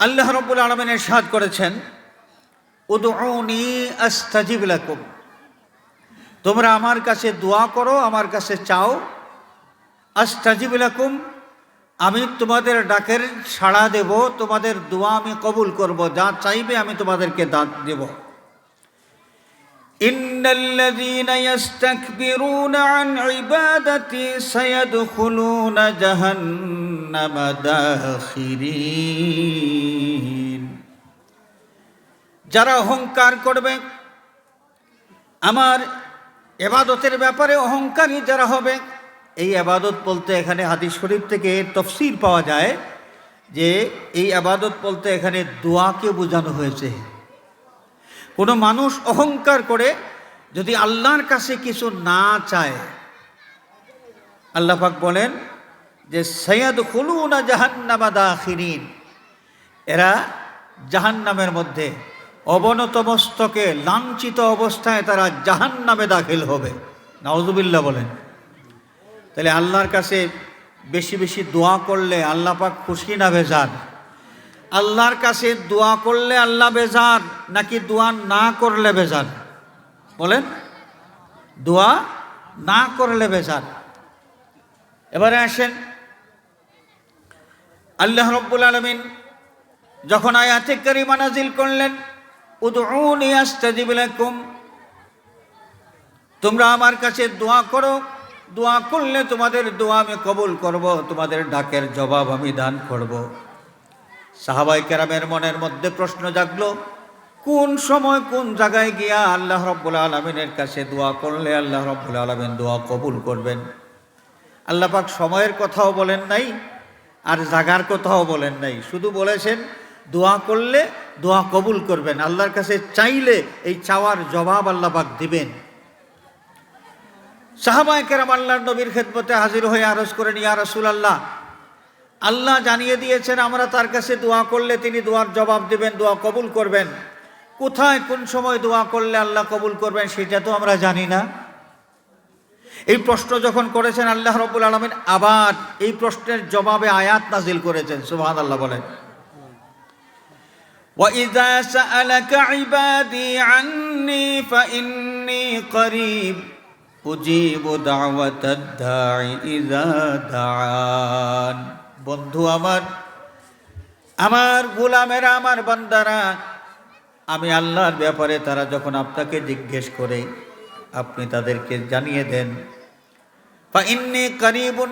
আল্লাহ রব্বুল আলমিন এরশাদ করেছেন তোমরা আমার কাছে দোয়া করো, আমার কাছে চাও, আস্তাজিব লাকুম, আমি তোমাদের ডাকের সাড়া দেব, তোমাদের দোয়া আমি কবুল করব, যা চাইবে আমি তোমাদেরকে দাঁত দেব। إن الذين يستكبرون عن عبادتي سيدخلون جهنم داخرين যারা অহংকার করবে আমার এবাদতের ব্যাপারে অহংকারী যারা হবে এই আবাদত বলতে এখানে হাদিস শরীফ থেকে তফসির পাওয়া যায় যে এই আবাদত বলতে এখানে দোয়াকে বোঝানো হয়েছে কোনো মানুষ অহংকার করে যদি আল্লাহর কাছে কিছু না চায়। আল্লাহাক বলেন যে সৈয়দ খুলুনা জাহান্নামা দাখিরিন। এরা জাহান্নামের মধ্যে অবনত মস্তকে লাঞ্ছিত অবস্থায় তারা জাহান্নামে দাখিল হবে। নওয়াজুবিল্লাহ বলেন। তাহলে আল্লাহর কাছে বেশি বেশি দোয়া করলে আল্লাহ পাক খুশি না বেজার? আল্লাহর কাছে দোয়া করলে আল্লাহ বেজার, নাকি দোয়া না করলে বেজার? বলেন। দোয়া না করলে বেজার। এবারে আসেন। আল্লাহ রব্বুল আলমিন যখন আয়াতে করিমা নাজিল করলেন, উদউনি আস্তাজিব লাকুম তোমরা আমার কাছে দোয়া করো, দোয়া করলে তোমাদের দোয়া আমি কবুল করব, তোমাদের ডাকের জবাব আমি দান করব। সাহাবাই কেরামের মনের মধ্যে প্রশ্ন জাগলো, কোন সময় কোন জায়গায় গিয়া আল্লাহ রব্বুল আলমিনের কাছে দোয়া করলে আল্লাহ রব্বুল আলমিন দোয়া কবুল করবেন? আল্লাহ পাক সময়ের কথাও বলেন নাই, আর জাগার কথাও বলেন নাই। শুধু বলেছেন, দোয়া করলে দোয়া কবুল করবেন। আল্লাহর কাছে চাইলে এই চাওয়ার জবাব আল্লাহ পাক দিবেন। সাহাবায় কেরাম আল্লাহর নবীর খেদমতে হাজির হয়ে আরজ করেন ইয়া রসুল আল্লাহ আল্লাহ জানিয়ে দিয়েছেন আমরা তার কাছে দোয়া করলে তিনি দোয়ার জবাব দেবেন দোয়া কবুল করবেন কোথায় কোন সময় দোয়া করলে আল্লাহ কবুল করবেন সেটা তো আমরা জানি না এই প্রশ্ন যখন করেছেন আল্লাহ রব্বুল আলমিন আবার এই প্রশ্নের জবাবে আয়াত নাজিল করেছেন সুবাহ আল্লাহ বলেন وإذا سألك عبادي عني فإني قريب أجيب دعوة الداعي إذا دعان বন্ধু আমার আমার গোলামেরা, আমার বান্দারা, আমি আল্লাহর ব্যাপারে তারা যখন আপনাকে জিজ্ঞেস করে, আপনি তাদেরকে জানিয়ে দেন বা ইন্নি করিবুন,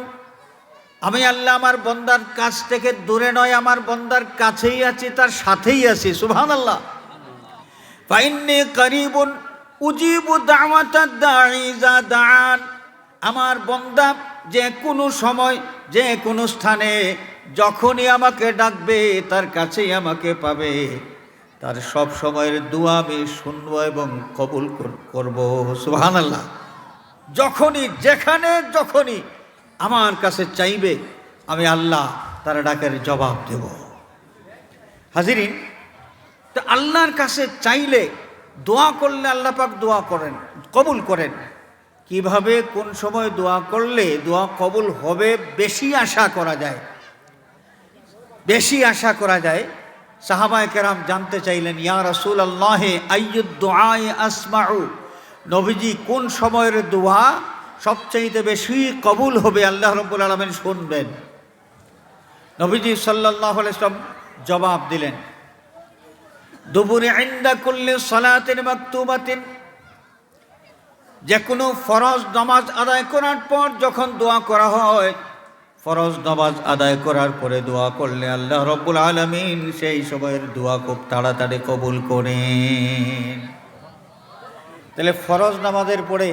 আমি আল্লাহ আমার বন্দার কাছ থেকে দূরে নয়, আমার বন্দার কাছেই আছি, তার সাথেই আছি। সুভান আল্লাহ ফাইন্নি করিবুন, উজিবু দাওয়াতাদ দাঈ যা দান আমার বন্দা, যে কোনো সময়, যে কোনো স্থানে, যখনই আমাকে ডাকবে, তার কাছেই আমাকে পাবে। তার সব সময়ের দোয়া আমি শুনব এবং কবুল করব। সুহান আল্লাহ যখনই, যেখানে, যখনই আমার কাছে চাইবে, আমি আল্লাহ তার ডাকের জবাব দেব। হাজিরিন, তো আল্লাহর কাছে চাইলে দোয়া করলে আল্লাহ পাক দোয়া করেন, কবুল করেন। কীভাবে, কোন সময় দোয়া করলে দোয়া কবুল হবে, বেশি আশা করা যায়। বেশি আশা করা যায়। সাহাবায় কেরাম জানতে চাইলেন, ইয়া রসুল আল্লাহে আইয়ুদ্দোয়াই আসমাউ? নবীজি, কোন সময়ের দোয়া সবচাইতে বেশি কবুল হবে? আল্লাহ রব্বুল আলমেন শুনবেন। নবীজি সাল্লাহ ইসলাম জবাব দিলেন দুপুরে আইন্দা করলে সলাতের মাকতুবাতেন যে কোনো ফরজ নামাজ আদায় করার পর যখন দোয়া করা হয়, ফরজ নামাজ আদায় করার পরে দোয়া করলে আল্লাহ রব্বুল আলমিন সেই সময়ের দোয়া খুব তাড়াতাড়ি কবুল করেন। তাহলে ফরজ নামাজের পরে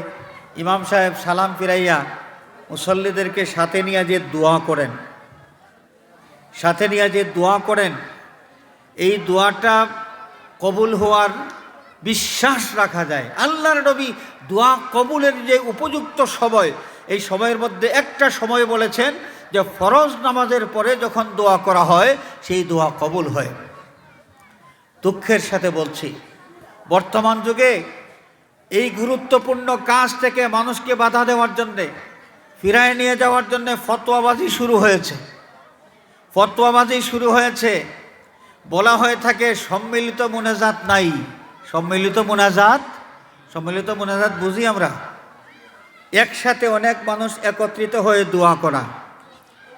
ইমাম সাহেব সালাম ফিরাইয়া মুসল্লিদেরকে সাথে নিয়ে যে দোয়া করেন, সাথে নিয়ে যে দোয়া করেন, এই দোয়াটা কবুল হওয়ার বিশ্বাস রাখা যায়। আল্লাহর নবী দোয়া কবুলের যে উপযুক্ত সময়, এই সময়ের মধ্যে একটা সময় বলেছেন যে ফরজ নামাজের পরে যখন দোয়া করা হয়, সেই দোয়া কবুল হয়। দুঃখের সাথে বলছি, বর্তমান যুগে এই গুরুত্বপূর্ণ কাজ থেকে মানুষকে বাধা দেওয়ার জন্যে, ফিরায় নিয়ে যাওয়ার জন্যে ফতোয়াবাজি শুরু হয়েছে। ফতোয়াবাজি শুরু হয়েছে। বলা হয়ে থাকে, সম্মিলিত মোনাজাত নাই। সম্মিলিত মোনাজাত সম্মিলিত মোনাজাত বুঝি আমরা? একসাথে অনেক মানুষ একত্রিত হয়ে দোয়া করা।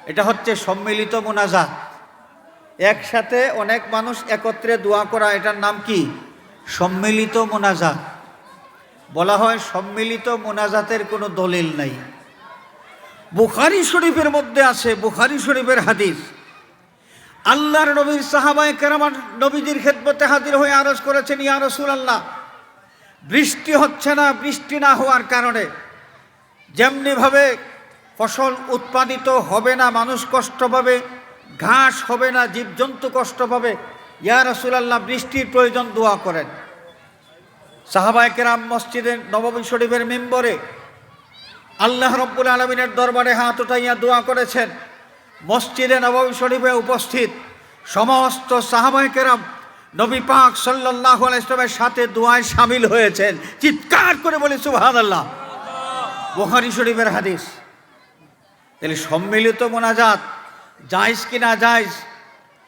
এটা হচ্ছে সম্মিলিত মোনাজাত। একসাথে অনেক মানুষ একত্রে দোয়া করা, এটার নাম কি? সম্মিলিত মোনাজাত। বলা হয় সম্মিলিত মোনাজাতের কোনো দলিল নাই। বুখারি শরীফের মধ্যে আছে, বুখারি শরীফের হাদিস। আল্লাহর নবীর সাহাবায় কেরামান নবীজির খেদমতে হাজির হয়ে আরজ করেছেন, ইয়া রসুল আল্লাহ বৃষ্টি হচ্ছে না, বৃষ্টি না হওয়ার কারণে। যেমনিভাবে ফসল উৎপাদিত হবে না, মানুষ কষ্ট পাবে, ঘাস হবে না, জীবজন্তু কষ্ট পাবে, ইয়া রসুলাল্লাহ, বৃষ্টির প্রয়োজন দোয়া করেন। সাহাবায় কেরাম মসজিদের নবমী শরীফের মেম্বরে আল্লাহ রব্বুল আলমিনের দরবারে হাত উঠাইয়া দোয়া করেছেন মসজিদে নবমী শরীফে উপস্থিত সমস্ত কেরাম নবী পাক সাল্লাহ ইসলামের সাথে দোয়ায় সামিল হয়েছেন। চিৎকার করে বলি সুবাহান আল্লাহ বুখারি শরীফের হাদিস। তাহলে সম্মিলিত মোনাজাত যাইজ কি না যাইজ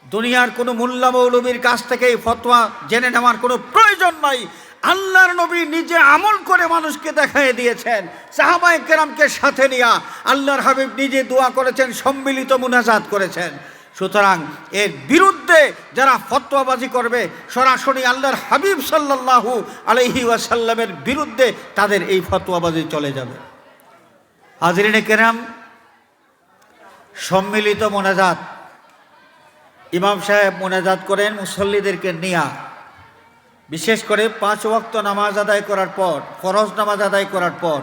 দুনিয়ার কোনো মোল্লা মৌলবীর কাছ থেকে এই ফতোয়া জেনে নেওয়ার কোনো প্রয়োজন নাই। আল্লাহর নবী নিজে আমল করে মানুষকে দেখাই দিয়েছেন। সাহাবায়ে কেরামকে সাথে নিয়া আল্লাহর হাবিব নিজে দোয়া করেছেন, সম্মিলিত মুনাজাত করেছেন। সুতরাং এর বিরুদ্ধে যারা ফতোয়াবাজি করবে, সরাসরি আল্লাহর হাবিব সাল্লাল্লাহু আলহি ওয়াসাল্লামের বিরুদ্ধে তাদের এই ফতোয়াবাজি চলে যাবে। হাজরিনে কেরাম, সম্মিলিত মোনাজাত। ইমাম সাহেব মোনাজাত করেন, মুসল্লিদেরকে নিয়া বিশেষ করে পাঁচ ওয়াক্ত নামাজ আদায় করার পর, ফরজ নামাজ আদায় করার পর।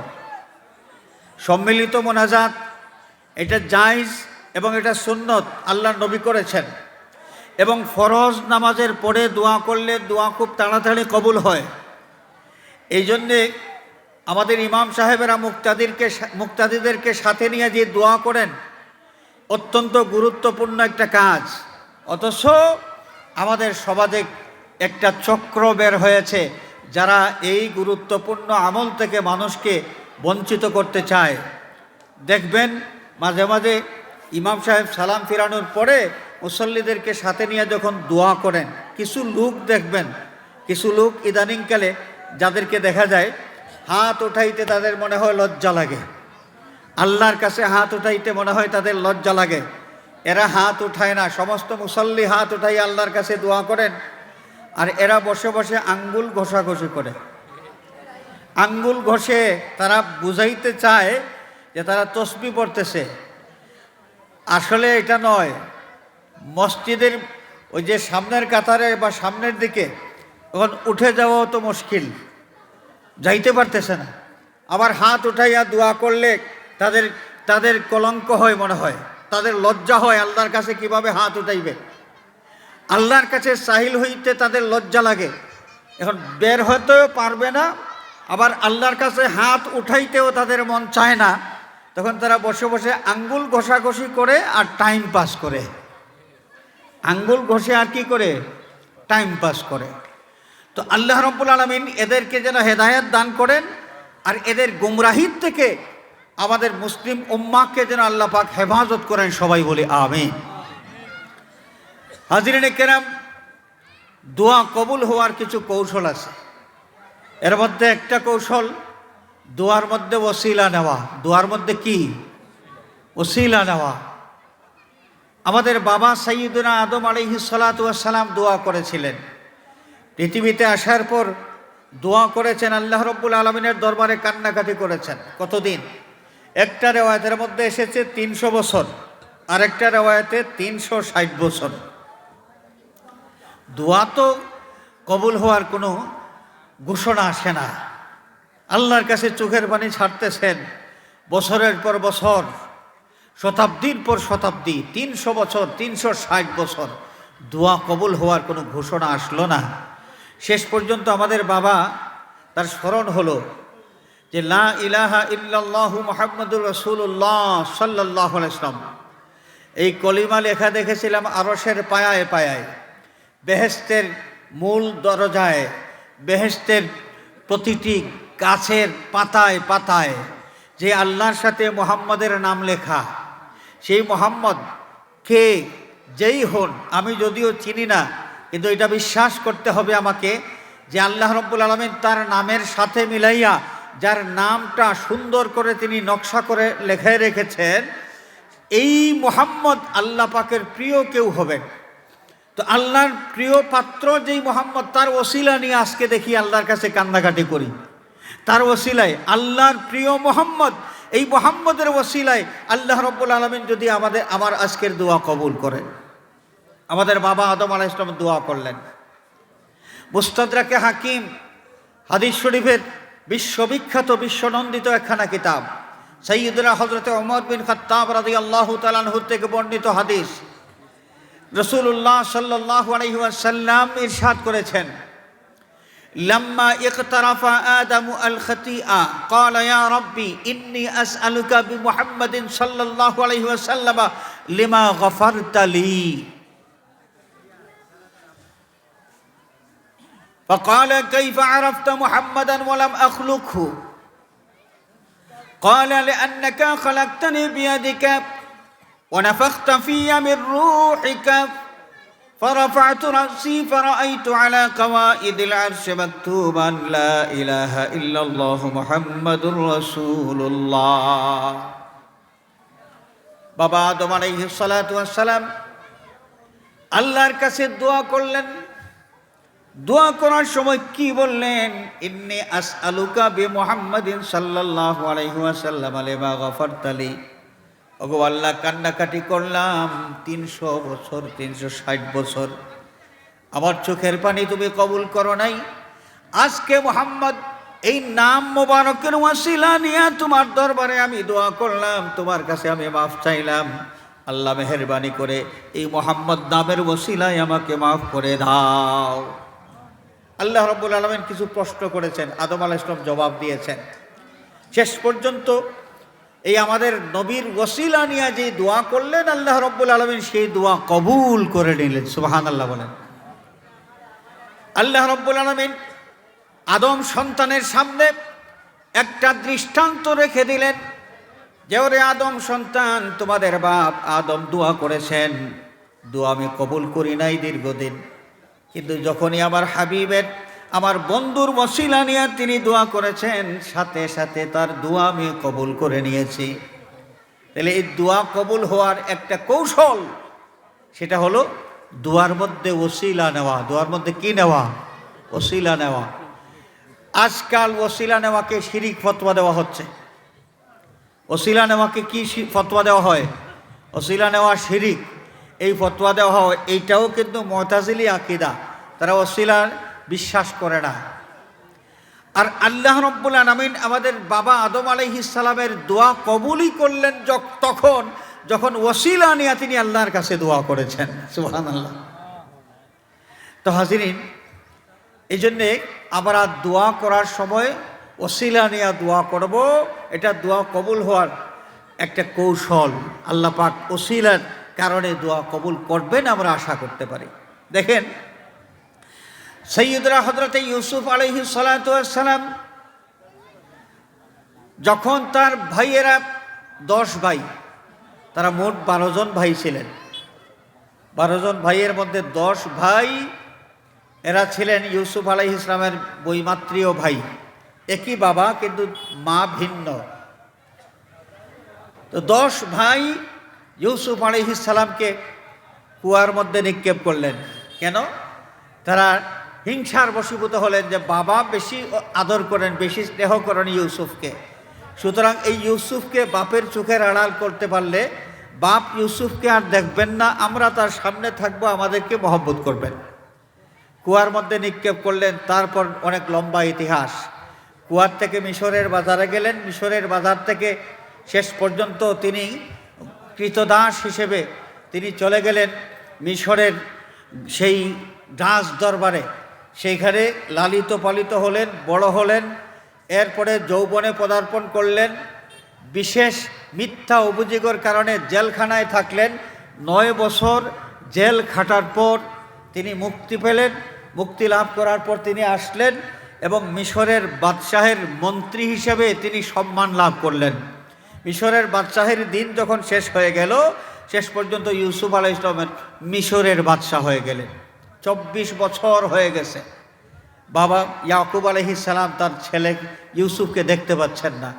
সম্মিলিত মোনাজাত, এটা জায়জ এবং এটা সুন্নত আল্লাহ নবী করেছেন। এবং ফরজ নামাজের পরে দোয়া করলে দোয়া খুব তাড়াতাড়ি কবুল হয়। এই জন্যে আমাদের ইমাম সাহেবেরা মুক্তাদিরকে মুক্তাদিদেরকে সাথে নিয়ে যে দোয়া করেন, অত্যন্ত গুরুত্বপূর্ণ একটা কাজ। অথচ আমাদের সমাজে একটা চক্র বের হয়েছে যারা এই গুরুত্বপূর্ণ আমল থেকে মানুষকে বঞ্চিত করতে চায়। দেখবেন মাঝে মাঝে ইমাম সাহেব সালাম ফিরানোর পরে মুসল্লিদেরকে সাথে নিয়ে যখন দোয়া করেন, কিছু লোক দেখবেন, কিছু লোক ইদানিংকালে যাদেরকে দেখা যায় হাত উঠাইতে তাদের মনে হয় লজ্জা লাগে। আল্লাহর কাছে হাত উঠাইতে মনে হয় তাদের লজ্জা লাগে। এরা হাত উঠায় না, সমস্ত মুসল্লি হাত উঠাই আল্লাহর কাছে দোয়া করেন। আর এরা বসে বসে আঙ্গুল ঘষাঘষি করে। আঙ্গুল ঘষে তারা বুঝাইতে চায় যে তারা তসবি পড়তেছে। আসলে এটা নয়। মসজিদের ওই যে সামনের কাতারে বা সামনের দিকে তখন উঠে যাওয়াও তো মুশকিল। যাইতে পারতেছে না। আবার হাত উঠাইয়া দোয়া করলে তাদের তাদের কলঙ্ক হয় মনে হয়। তাদের লজ্জা হয় আল্লাহর কাছে কীভাবে হাত উঠাইবে। আল্লাহর কাছে সাহিল হইতে তাদের লজ্জা লাগে। এখন বের হতেও পারবে না, আবার আল্লাহর কাছে হাত উঠাইতেও তাদের মন চায় না। তখন তারা বসে বসে আঙ্গুল ঘষাঘষি করে আর টাইম পাস করে। আঙ্গুল ঘষে আর কি করে? টাইম পাস করে। তো আল্লাহ রব্বুল আলমিন এদেরকে যেন হেদায়ত দান করেন আর এদের গুমরাহির থেকে আমাদের মুসলিম উম্মাকে যেন আল্লাহ পাক হেফাজত করেন সবাই বলে আমিন। হাজিরিনে কেরাম, দোয়া কবুল হওয়ার কিছু কৌশল আছে। এর মধ্যে একটা কৌশল, দোয়ার মধ্যে ওসিলা নেওয়া। দোয়ার মধ্যে কি? ওসিলা নেওয়া। আমাদের বাবা সঈদুনা আদম আলিহি সালাতাম দোয়া করেছিলেন। পৃথিবীতে আসার পর দোয়া করেছেন, আল্লাহ রব্বুল আলমিনের দরবারে কান্নাকাটি করেছেন। কতদিন? একটা রেওয়ায়তের মধ্যে এসেছে তিনশো বছর, আরেকটা রেওয়ায়তে তিনশো ষাট বছর। দোয়া তো কবুল হওয়ার কোনো ঘোষণা আসে না। আল্লাহর কাছে চোখের পানি ছাড়তেছেন বছরের পর বছর, শতাব্দীর পর শতাব্দী, তিনশো বছর, তিনশো ষাট বছর দোয়া কবুল হওয়ার কোনো ঘোষণা আসলো না। শেষ পর্যন্ত আমাদের বাবা তার স্মরণ হলো যে, লা ইলাহা ইল্লাল্লাহু মোহাম্মদুর রসুল্লাহ সাল্লাহ ইসলাম এই কলিমা লেখা দেখেছিলাম আরসের পায়ায় পায়ায়। বেহেস্তের মূল দরজায় বেহেস্তের প্রতিটি গাছের পাতায় পাতায় যে আল্লাহর সাথে মোহাম্মদের নাম লেখা, সেই মোহাম্মদ কে যেই হন আমি যদিও চিনি না, কিন্তু এটা বিশ্বাস করতে হবে আমাকে যে আল্লাহ রব্বুল আলমিন তার নামের সাথে মিলাইয়া যার নামটা সুন্দর করে তিনি নকশা করে লেখে রেখেছেন, এই মোহাম্মদ আল্লাহ পাকের প্রিয় কেউ হবেন। তো আল্লাহর প্রিয় পাত্র যেই মোহাম্মদ, তার ওসিলা নিয়ে আজকে দেখি আল্লাহর কাছে কান্নাকাটি করি। তার ওসিলায় আল্লাহর প্রিয় মোহাম্মদ, এই মোহাম্মদের ওসিলায় আল্লাহ রব্বুল আলমিন যদি আমাদের, আমার আজকের দোয়া কবুল করেন। আমাদের বাবা আদম আলাহ ইসলাম দোয়া করলেন। মুস্তাদরাকে হাকিম, হাদিস শরীফের বিশ্ববিখ্যাত, বিশ্বনন্দিত একখানা কিতাব। সৈয়দুল্লাহ হজরত ওমর বিন খত্তাব রাদি আল্লাহ তালানহুর থেকে বর্ণিত হাদিস। রসুল্লাহ সাল্লাহ আলহিহাসাল্লাম ইরশাদ করেছেন لما اقترف آدم الخطيئة قال يا ربي إني أسألك بمحمد صلى الله عليه وسلم لما غفرت لي فقال كيف عرفت محمدا ولم أخلقه قال لأنك خلقتني بيدك ونفخت في من روحك فرفعت رأسي فرأيت على قوائد العرش مكتوبا لا إله إلا الله محمد رسول الله বাবা আদম আলাইহিস সালাতু ওয়াসসালাম আল্লাহর কাছে দোয়া করলেন দোয়া করার সময় কি বললেন ইন্নি আস আলুকা বে মোহাম্মদিন সাল্লাহ আলাইহাসাল্লাম আলেমা গফরতালি ওগো আল্লাহ কান্নাকাটি করলাম তিনশো বছর, তিনশো ষাট বছর। আমার চোখের পানি তুমি কবুল করো নাই। আজকে মোহাম্মদ, এই নাম মোবারকের ওয়াসিলা নিয়ে তোমার দরবারে আমি দোয়া করলাম, তোমার কাছে আমি মাফ চাইলাম। আল্লাহ মেহরবানি করে এই মোহাম্মদ নামের ওসিলায় আমাকে মাফ করে দাও। আল্লাহ রব্বুল আলমেন কিছু প্রশ্ন করেছেন, আদম আলাহ ইসলাম জবাব দিয়েছেন। শেষ পর্যন্ত এই আমাদের নবীর ওসিলা নিয়ে যে দোয়া করলেন আল্লাহ রব্বুল আলমিন, সেই দোয়া কবুল করে নিলেন সুবাহান আল্লাহ বলেন। আল্লাহ রব্বুল আলমিন আদম সন্তানের সামনে একটা দৃষ্টান্ত রেখে দিলেন যে, ওরে আদম সন্তান, তোমাদের বাপ আদম দোয়া করেছেন। দোয়া আমি কবুল করি নাই দীর্ঘদিন। কিন্তু যখনই আমার হাবিবের আমার বন্ধুর মশিলা নিয়ে তিনি দোয়া করেছেন, সাথে সাথে তার দোয়া আমি কবুল করে নিয়েছি। তাহলে এই দোয়া কবুল হওয়ার একটা কৌশল, সেটা হলো দোয়ার মধ্যে ওসিলা নেওয়া। দোয়ার মধ্যে কি নেওয়া? ওসিলা নেওয়া। আজকাল ওসিলা নেওয়াকে শিরিক ফতোয়া দেওয়া হচ্ছে। ওসিলা নেওয়াকে কি ফতোয়া দেওয়া হয়? ওসিলা নেওয়া শিরিক। এই ফতোয়া দেওয়া হয়, এইটাও কিন্তু মতাজিলি আকিদা। তারা ওসিলার বিশ্বাস করে না। আর আল্লাহ রব্বুল আলমিন আমাদের বাবা আদম আলহিসালামের দোয়া কবুলই করলেন তখন, যখন ওসিলা নিয়ে তিনি আল্লাহর কাছে দোয়া করেছেন। সুহান আল্লাহ তো হাজিরিন এই জন্যে আমরা দোয়া করার সময় ওসিলা নিয়ে দোয়া করব। এটা দোয়া কবুল হওয়ার একটা কৌশল। আল্লাহ পাক ওসিলার কারণে দোয়া কবুল করবেন আমরা আশা করতে পারি। দেখেন সৈয়দরা হজরত ইউসুফ আলহি সালাম যখন তার ভাইয়েরা দশ ভাই, তারা মোট বারো জন ভাই ছিলেন। বারো জন ভাইয়ের মধ্যে দশ ভাই, এরা ছিলেন ইউসুফ আলাহ ইসলামের বইমাত্রীয় ভাই। একই বাবা, কিন্তু মা ভিন্ন। তো দশ ভাই ইউসুফ আলহিসাল্লামকে কুয়ার মধ্যে নিক্ষেপ করলেন। কেন? তারা হিংসার বশীভূত হলেন যে বাবা বেশি আদর করেন, বেশি স্নেহ করেন ইউসুফকে। সুতরাং এই ইউসুফকে বাপের চোখের আড়াল করতে পারলে বাপ ইউসুফকে আর দেখবেন না, আমরা তার সামনে থাকব, আমাদেরকে মহব্বত করবেন। কুয়ার মধ্যে নিক্ষেপ করলেন, তারপর অনেক লম্বা ইতিহাস। কুয়ার থেকে মিশরের বাজারে গেলেন, মিশরের বাজার থেকে শেষ পর্যন্ত তিনি কৃতদাস হিসেবে তিনি চলে গেলেন মিশরের সেই রাজ দরবারে। সেইখানে লালিত পালিত হলেন, বড় হলেন, এরপরে যৌবনে পদার্পণ করলেন, বিশেষ মিথ্যা অভিযোগের কারণে জেলখানায় থাকলেন, নয় বছর জেল খাটার পর তিনি মুক্তি পেলেন, মুক্তি লাভ করার পর তিনি আসলেন এবং মিশরের বাদশাহের মন্ত্রী হিসেবে তিনি সম্মান লাভ করলেন। মিশরের বাদশাহের দিন যখন শেষ হয়ে গেল, শেষ পর্যন্ত ইউসুফ আলাহ ইসলামের মিশরের বাদশাহ হয়ে গেলেন। চব্বিশ বছর হয়ে গেছে। বাবা ইয়াকুব সালাম তার ছেলে ইউসুফকে দেখতে পাচ্ছেন না।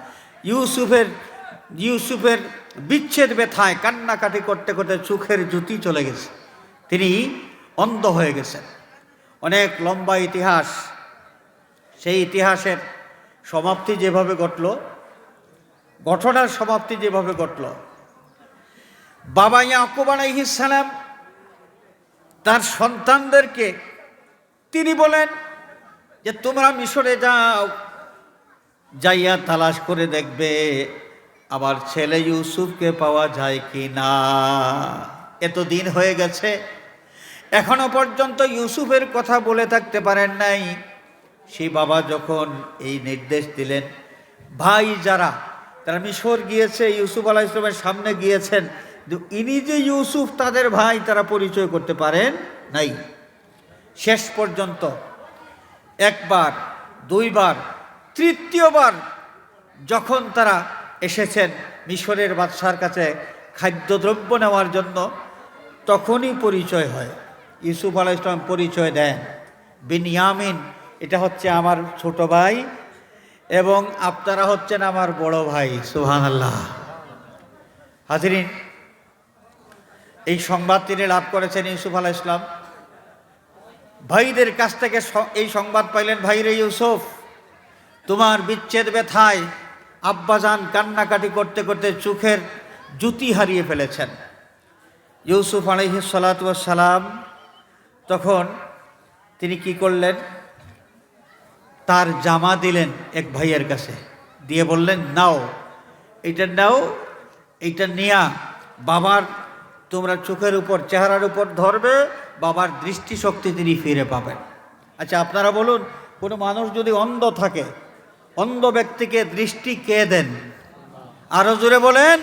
ইউসুফের ইউসুফের বিচ্ছেদ ব্যথায় কান্নাকাটি করতে করতে চোখের জুতি চলে গেছে। তিনি অন্ধ হয়ে গেছেন। অনেক লম্বা ইতিহাস। সেই ইতিহাসের সমাপ্তি যেভাবে ঘটল, ঘটনার সমাপ্তি যেভাবে ঘটল, বাবা ইয়াকুব সালাম তার সন্তানদেরকে তিনি বলেন যে, তোমরা মিশরে যাও, যাইয়া তালাশ করে দেখবে আমার ছেলে ইউসুফকে পাওয়া যায় কি না এত দিন হয়ে গেছে, এখনও পর্যন্ত ইউসুফের কথা বলে থাকতে পারেন নাই। সেই বাবা যখন এই নির্দেশ দিলেন, ভাই যারা, তারা মিশর গিয়েছে, ইউসুফ আলাহ ইসলামের সামনে গিয়েছেন ইনি যে ইউসুফ, তাদের ভাই, তারা পরিচয় করতে পারেন নাই। শেষ পর্যন্ত একবার, দুইবার, তৃতীয়বার যখন তারা এসেছেন মিশরের বাদশার কাছে খাদ্যদ্রব্য নেওয়ার জন্য, তখনই পরিচয় হয়। ইউসুফ আলাহ ইসলাম পরিচয় দেন। বিনিয়ামিন, এটা হচ্ছে আমার ছোট ভাই এবং আপনারা হচ্ছেন আমার বড় ভাই সুহান আল্লাহ হাজরিন এই সংবাদ তিনি লাভ করেছেন ইউসুফ আলাহ ইসলাম ভাইদের কাছ থেকে এই সংবাদ পাইলেন, ভাইরে ইউসুফ, তোমার বিচ্ছেদ ব্যথায় আব্বাজান কান্নাকাটি করতে করতে চোখের জুতি হারিয়ে ফেলেছেন। ইউসুফ আলহি সালাম তখন তিনি কি করলেন? তার জামা দিলেন এক ভাইয়ের কাছে, দিয়ে বললেন, নাও, এটা নাও এইটা নিয়া, বাবার তোমরা চোখের উপর, চেহারার উপর ধরবে, বাবার দৃষ্টিশক্তি তিনি ফিরে পাবেন। আচ্ছা আপনারা বলুন, কোনো মানুষ যদি অন্ধ থাকে, অন্ধ ব্যক্তিকে দৃষ্টি কে দেন? আরও জোরে বলেন,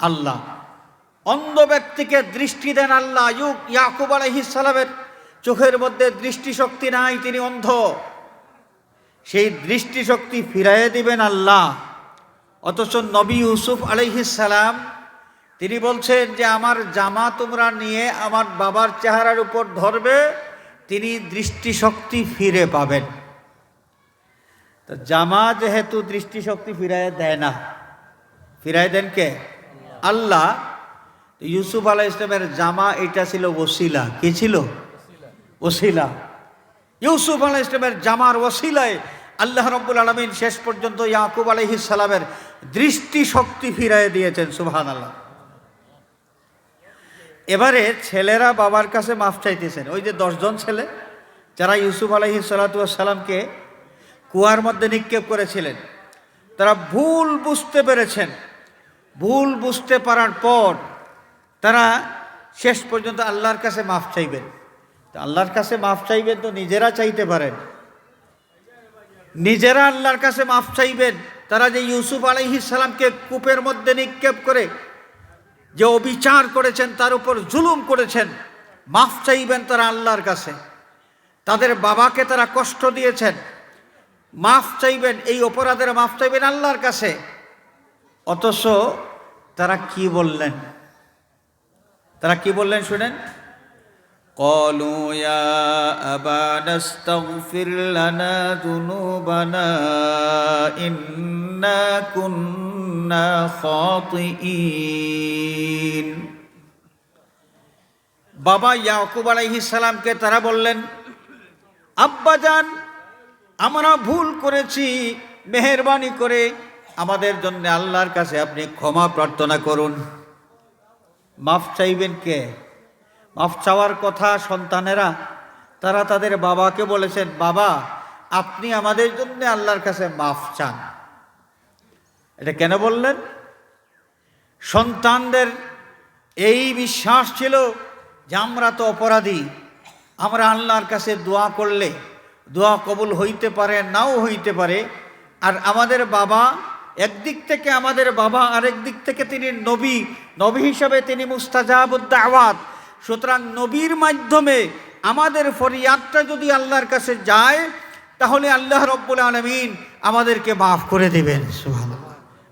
আল্লাহ। অন্ধ ব্যক্তিকে দৃষ্টি দেন আল্লাহ ইউক ইয়াকুব সালামের। চোখের মধ্যে দৃষ্টিশক্তি নাই, তিনি অন্ধ। সেই দৃষ্টিশক্তি ফিরাইয়ে দিবেন আল্লাহ। অথচ নবী ইউসুফ সালাম তিনি বলছেন যে, আমার জামা তোমরা নিয়ে আমার বাবার চেহারার উপর ধরবে, তিনি দৃষ্টিশক্তি ফিরে পাবেন। তো জামা যেহেতু দৃষ্টিশক্তি ফিরাই দেয় না, ফিরাই দেন কে? আল্লাহ। ইউসুফ আলাহ ইসলামের জামা এটা ছিল ওসিলা। কি ছিল? ওসিলা। ইউসুফ আলাহ ইসলামের জামার ওসিলায় আল্লাহ রব্বুল আলমিন শেষ পর্যন্ত ইয়াকুব আলহিস সালামের দৃষ্টিশক্তি ফিরাই দিয়েছেন সুবহান আল্লাহ এবারে ছেলেরা বাবার কাছে মাফ চাইতেছেন। ওই যে দশজন ছেলে, যারা ইউসুফ আলহি সালাতামকে কুয়ার মধ্যে নিক্ষেপ করেছিলেন, তারা ভুল বুঝতে পেরেছেন। ভুল বুঝতে পারার পর তারা শেষ পর্যন্ত আল্লাহর কাছে মাফ চাইবেন। আল্লাহর কাছে মাফ চাইবেন তো নিজেরা চাইতে পারেন। নিজেরা আল্লাহর কাছে মাফ চাইবেন। তারা যে ইউসুফ আলাইহিস সালামকে কূপের মধ্যে নিক্ষেপ করে যে অবিচার করেছেন, তার উপর জুলুম করেছেন, মাফ চাইবেন তারা আল্লাহর কাছে। তাদের বাবাকে তারা কষ্ট দিয়েছেন। মাফ চাইবেন, এই অপরাধের মাফ চাইবেন আল্লাহর কাছে। অথচ তারা কি বললেন? তারা কি বললেন শুনেন? قالوا يا أبانا استغفر لنا ذنوبنا إنا كنا خاطئين বাবা ইয়াকুব আলাইহিস সালামকে তারা বললেন আব্বাজান আমরা ভুল করেছি মেহেরবানি করে আমাদের জন্য আল্লাহর কাছে আপনি ক্ষমা প্রার্থনা করুন মাফ চাইবেন কে মাফ চাওয়ার কথা সন্তানেরা, তারা তাদের বাবাকে বলেছেন, বাবা, আপনি আমাদের জন্য আল্লাহর কাছে মাফ চান। এটা কেন বললেন? সন্তানদের এই বিশ্বাস ছিল যে আমরা তো অপরাধী, আমরা আল্লাহর কাছে দোয়া করলে দোয়া কবুল হইতে পারে, নাও হইতে পারে। আর আমাদের বাবা একদিক থেকে আমাদের বাবা আরেক দিক থেকে তিনি নবী নবী হিসাবে তিনি মুস্তাজাবুদ্দাওয়াত সুতরাং নবীর মাধ্যমে আমাদের ফরিয়াদটা যদি আল্লাহর কাছে যায়, তাহলে আল্লাহ রব্বুল আলমিন আমাদেরকে মাফ করে দেবেন।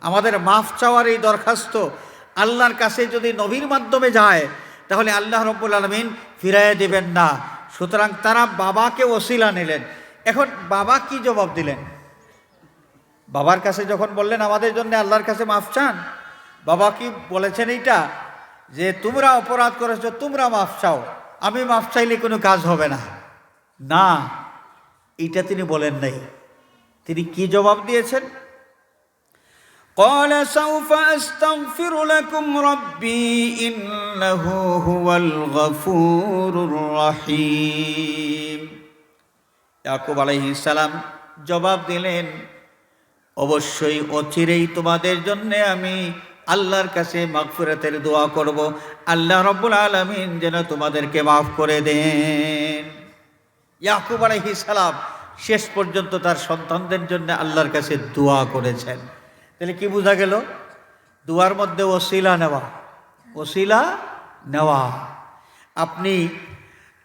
আমাদের মাফ চাওয়ার এই দরখাস্ত আল্লাহর কাছে যদি নবীর মাধ্যমে যায়, তাহলে আল্লাহ রব্বুল আলমিন ফিরাইয়ে দেবেন না। সুতরাং তারা বাবাকে ওসিলা নিলেন। এখন বাবা কি জবাব দিলেন? বাবার কাছে যখন বললেন, আমাদের জন্য আল্লাহর কাছে মাফ চান? বাবা কি বলেছেন এইটা? যে তোমরা অপরাধ করেছো তোমরা মাফ চাও আমি মাফ চাইলে কোনো কাজ হবে না না এইটা তিনি বলেন নাই তিনি কি জবাব দিয়েছেন قال سوف أستغفر لكم ربي إنه هو الغفور الرحيم ইয়াকুব আলাইহিস সালাম জবাব দিলেন অবশ্যই অচিরেই তোমাদের জন্য আমি আল্লাহর কাছে মাগফিরাতের দোয়া করব। আল্লাহ রব্বুল আলমিন যেন তোমাদেরকে মাফ করে দেন। ইয়াকুব আলাইহিস সালাম শেষ পর্যন্ত তার সন্তানদের জন্য আল্লাহর কাছে দোয়া করেছেন। তাহলে কি বোঝা গেল? দুয়ার মধ্যে ওসিলা নেওয়া। ওসিলা নেওয়া। আপনি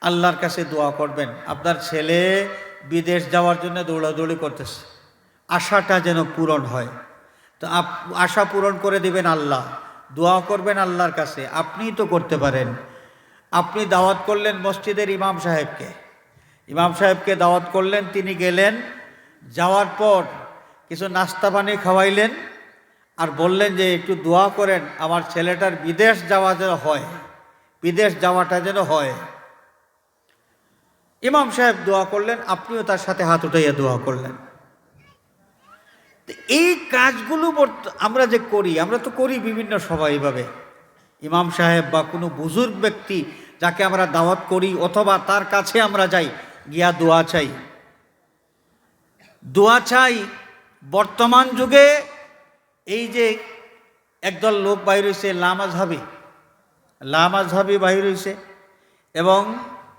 আল্লাহর কাছে দোয়া করবেন। আপনার ছেলে বিদেশ যাওয়ার জন্য দৌড়াদৌড়ি করতেছে। আশাটা যেন পূরণ হয়। তো আপ আশা পূরণ করে দিবেন আল্লাহ। দোয়া করবেন আল্লাহর কাছে। আপনিই তো করতে পারেন। আপনি দাওয়াত করলেন মসজিদের ইমাম সাহেবকে। ইমাম সাহেবকে দাওয়াত করলেন, তিনি গেলেন। যাওয়ার পর কিছু নাস্তা পানি খাওয়াইলেন আর বললেন যে, একটু দোয়া করেন, আমার ছেলেটার বিদেশ যাওয়া যেন হয়। বিদেশ যাওয়াটা যেন হয়। ইমাম সাহেব দোয়া করলেন, আপনিও তার সাথে হাত উঠাইয়া দোয়া করলেন। এই কাজগুলো আমরা যে করি, আমরা তো করি বিভিন্ন সবাই এইভাবে ইমাম সাহেব বা কোনো বুজুর্গ ব্যক্তি যাকে আমরা দাওয়াত করি অথবা তার কাছে আমরা যাই, গিয়া দোয়া চাই। দোয়া চাই, বর্তমান যুগে এই যে একদল লোক বাইর হয়েছে লামাজহাবি লামাজহাবি বাইর হয়েছে এবং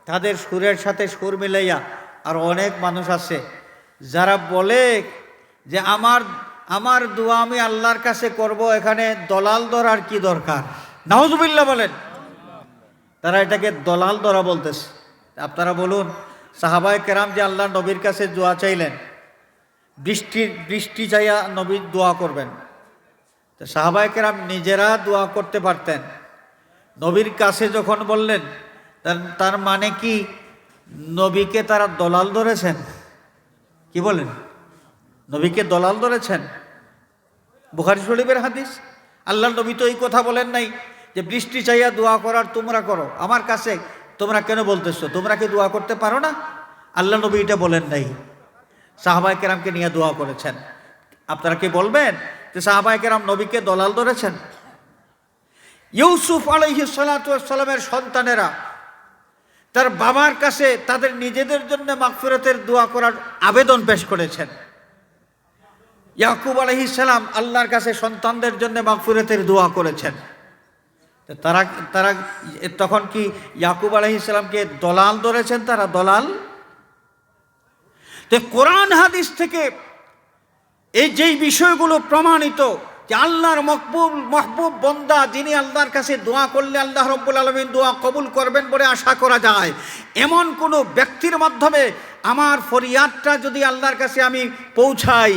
তাদের সুরের সাথে সুর মিলাইয়া আর অনেক মানুষ আছে, যারা বলে যে আমার আমার দোয়া আমি আল্লাহর কাছে করব, এখানে দলাল ধরার কি দরকার? নাউজুবিল্লাহ বলেন। তারা এটাকে দলাল ধরা বলতেছে। আপনারা বলুন, সাহাবায় কেরাম যে আল্লাহ নবীর কাছে দোয়া চাইলেন বৃষ্টির বৃষ্টি চাইয়া নবীর দোয়া করবেন। তো সাহাবায় কেরাম নিজেরা দোয়া করতে পারতেন। নবীর কাছে যখন বললেন তার মানে কি? নবীকে তারা দলাল ধরেছেন? কি বলেন? নবীকে দলাল ধরেছেন। বুখারি শরীফের হাদিস। আল্লাহ নবী তো এই কথা বলেন নাই যে, বৃষ্টি চাইয়া দোয়া করার তোমরা করো। আমার কাছে তোমরা কেন বলতেছো? তোমরা কি দোয়া করতে পারো না? আল্লাহ নবী এটা বলেন নাই। সাহাবাই কেরামকে নিয়ে দোয়া করেছেন। আপনারা কি বলবেন যে সাহাবাই কেরাম নবীকে দলাল ধরেছেন? ইউসুফ আলহি সালামের সন্তানেরা তার বাবার কাছে তাদের নিজেদের জন্য মাগফিরতের দোয়া করার আবেদন পেশ করেছেন। ইয়াকুব আলহিসাল্লাম আল্লাহর কাছে সন্তানদের জন্য মাগফিরতের দোয়া করেছেন। তারা তারা, তখন কি ইয়াকুব আলহিসাল্লামকে দলাল ধরেছেন তারা দলাল? তো কোরআন হাদিস থেকে এই যেই বিষয়গুলো প্রমাণিত যে আল্লাহর মকবুল, মহবুব বন্দা যিনি আল্লাহর কাছে দোয়া করলে আল্লাহ রব্বুল আলমিন দোয়া কবুল করবেন বলে আশা করা যায়। এমন কোনো ব্যক্তির মাধ্যমে আমার ফরিয়াদটা যদি আল্লাহর কাছে আমি পৌঁছাই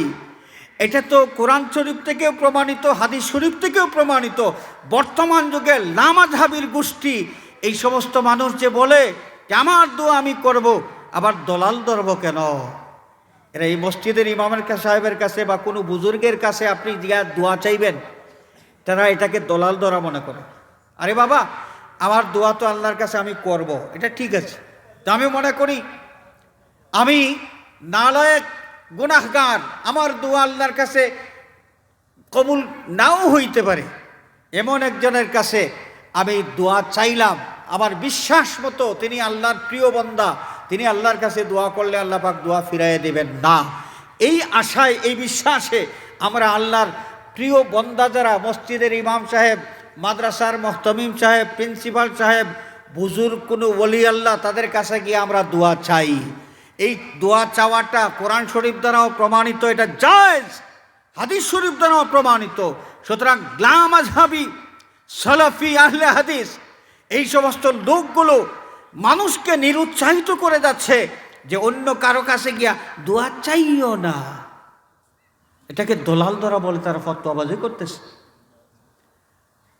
এটা তো কোরআন শরীফ থেকেও প্রমাণিত, হাদিস শরীফ থেকেও প্রমাণিত। বর্তমান যুগে লামাঝাবির গোষ্ঠী, এই সমস্ত মানুষ যে বলে যে আমার দোয়া আমি করব, আবার দলাল ধরব কেন? এরা এই মসজিদের ইমামের সাহেবের কাছে বা কোনো বুজুর্গের কাছে আপনি যা দোয়া চাইবেন, তারা এটাকে দলাল ধরা মনে করে। আরে বাবা, আমার দোয়া তো আল্লাহর কাছে আমি করব, এটা ঠিক আছে। তো আমি মনে করি, আমি নালায়ক গুনাহগার, আমার দোয়া আল্লাহর কাছে কবুল নাও হইতে পারে। এমন একজনের কাছে আমি দোয়া চাইলাম, আমার বিশ্বাস মতো তিনি আল্লাহর প্রিয় বন্দা, তিনি আল্লাহর কাছে দোয়া করলে আল্লাহ পাক দোয়া ফিরাইয়ে দেবেন। না, এই আশায়, এই বিশ্বাসে আমরা আল্লাহর প্রিয় বন্দা যারা, মসজিদের ইমাম সাহেব, মাদ্রাসার মহতমিম সাহেব, প্রিন্সিপাল সাহেব, বুজুর্গ কোনো ওলি আল্লাহ, তাদের কাছে গিয়ে আমরা দোয়া চাই। এই দোয়া চাওয়াটা কোরআন শরীফ দ্বারাও প্রমাণিত, এটা জায়জ। হাদিস শরীফ দ্বারাও প্রমাণিত। সুতরাং গ্লাম আজহাবি, সলাফি আহলে হাদিস, এই সমস্ত লোকগুলো মানুষকে নিরুৎসাহিত করে যাচ্ছে যে অন্য কারও কাছে গিয়া দোয়া চাইও না। এটাকে দলাল দ্বারা বলে তারা ফতোয়াবাজি করতেছে।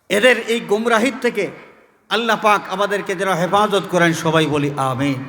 এদের এই গুমরাহির থেকে আল্লাহ পাক আমাদেরকে যারা হেফাজত করেন সবাই বলি আমিন।